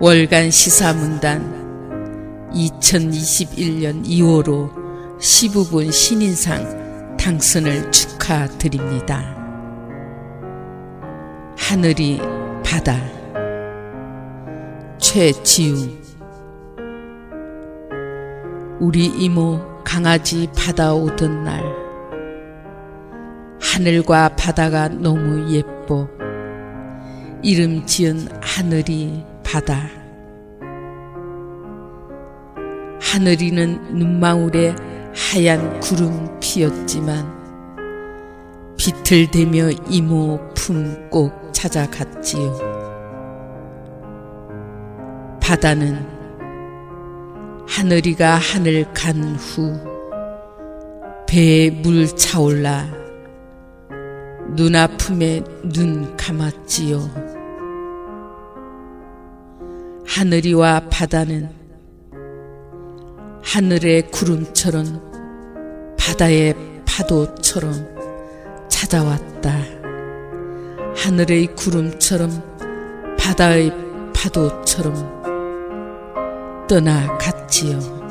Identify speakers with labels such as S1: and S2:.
S1: 월간 시사문단 2021년 2월호 시부분 신인상 당선을 축하드립니다. 하늘이 바다 최지웅 우리 이모 강아지 바다 오던 날 하늘과 바다가 너무 예뻐 이름 지은 하늘이 바다 하늘이는 눈망울에 하얀 구름 피었지만 비틀대며 이모 품 꼭 찾아갔지요. 바다는 하늘이가 하늘 간 후 배에 물 차올라 눈 아픔에 눈 감았지요. 하늘이와 바다는 하늘의 구름처럼 바다의 파도처럼 찾아왔다. 하늘의 구름처럼 바다의 파도처럼 떠나갔지요.